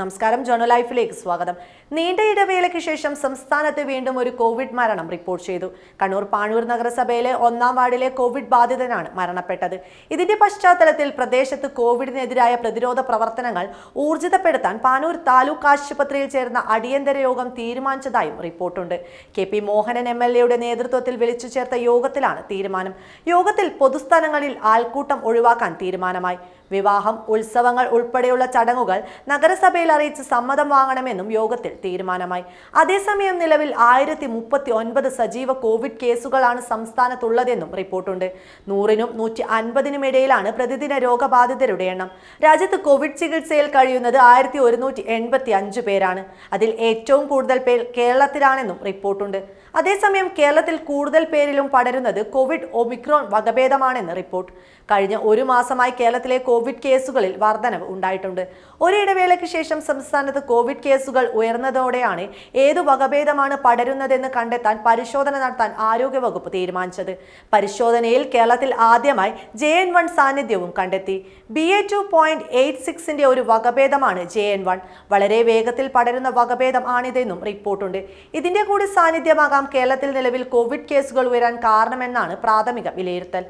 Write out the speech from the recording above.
നമസ്കാരം ജേണൽ ലൈഫിലേക്ക് സ്വാഗതം. നീണ്ട ഇടവേളയ്ക്ക് ശേഷം സംസ്ഥാനത്ത് വീണ്ടും ഒരു കോവിഡ് മരണം റിപ്പോർട്ട് ചെയ്തു. കണ്ണൂർ പാണൂർ നഗരസഭയിലെ ഒന്നാം വാർഡിലെ കോവിഡ് ബാധിതനാണ് മരണപ്പെട്ടത്. ഇതിന്റെ പശ്ചാത്തലത്തിൽ പ്രദേശത്ത് കോവിഡിനെതിരായ പ്രതിരോധ പ്രവർത്തനങ്ങൾ ഊർജിതപ്പെടുത്താൻ പാനൂർ താലൂക്ക് ആശുപത്രിയിൽ ചേർന്ന അടിയന്തര യോഗം തീരുമാനിച്ചതായും റിപ്പോർട്ടുണ്ട്. K P Mohanan M L എയുടെ നേതൃത്വത്തിൽ വിളിച്ചു ചേർത്ത യോഗത്തിലാണ് തീരുമാനം. യോഗത്തിൽ പൊതുസ്ഥലങ്ങളിൽ ആൾക്കൂട്ടം ഒഴിവാക്കാൻ തീരുമാനമായി. വിവാഹം ഉത്സവങ്ങൾ ഉൾപ്പെടെയുള്ള ചടങ്ങുകൾ നഗരസഭയിൽ അറിയിച്ച് സമ്മതം വാങ്ങണമെന്നും യോഗത്തിൽ തീരുമാനമായി. അതേസമയം നിലവിൽ ആയിരത്തി മുപ്പത്തി ഒൻപത് സജീവ കോവിഡ് കേസുകളാണ് സംസ്ഥാനത്തുള്ളതെന്നും റിപ്പോർട്ടുണ്ട്. നൂറിനും നൂറ്റി അൻപതിനും ഇടയിലാണ് പ്രതിദിന രോഗബാധിതരുടെ എണ്ണം. രാജ്യത്ത് കോവിഡ് ചികിത്സയിൽ കഴിയുന്നത് ആയിരത്തി ഒരുന്നൂറ്റി എൺപത്തി അഞ്ച് പേരാണ്. അതിൽ ഏറ്റവും കൂടുതൽ പേർ കേരളത്തിലാണെന്നും റിപ്പോർട്ടുണ്ട്. അതേസമയം കേരളത്തിൽ കൂടുതൽ പേരിലും പടരുന്നത് കോവിഡ് ഒമിക്രോൺ വകഭേദമാണെന്ന് റിപ്പോർട്ട്. കഴിഞ്ഞ ഒരു മാസമായി കേരളത്തിലെ കോവിഡ് കേസുകളിൽ വർധനവ് ഉണ്ടായിട്ടുണ്ട്. ഒരിടവേളയ്ക്ക് ശേഷം സംസ്ഥാനത്ത് കോവിഡ് കേസുകൾ ഉയർന്നതോടെയാണ് ഏതു വകഭേദമാണ് പടരുന്നതെന്ന് കണ്ടെത്താൻ പരിശോധന നടത്താൻ ആരോഗ്യവകുപ്പ് തീരുമാനിച്ചത്. പരിശോധനയിൽ കേരളത്തിൽ ആദ്യമായി ജെ എൻ വൺ സാന്നിധ്യവും കണ്ടെത്തി. B A two point eight സിക്സിന്റെ ഒരു വകഭേദമാണ് ജെ എൻ വൺ. വളരെ വേഗത്തിൽ പടരുന്ന വകഭേദം ആണിതെന്നും റിപ്പോർട്ടുണ്ട്. ഇതിന്റെ കൂടി സാന്നിധ്യമാകാം കേരളത്തിൽ നിലവിൽ കോവിഡ് കേസുകൾ ഉയരാൻ കാരണമെന്നാണ് പ്രാഥമിക വിലയിരുത്തൽ.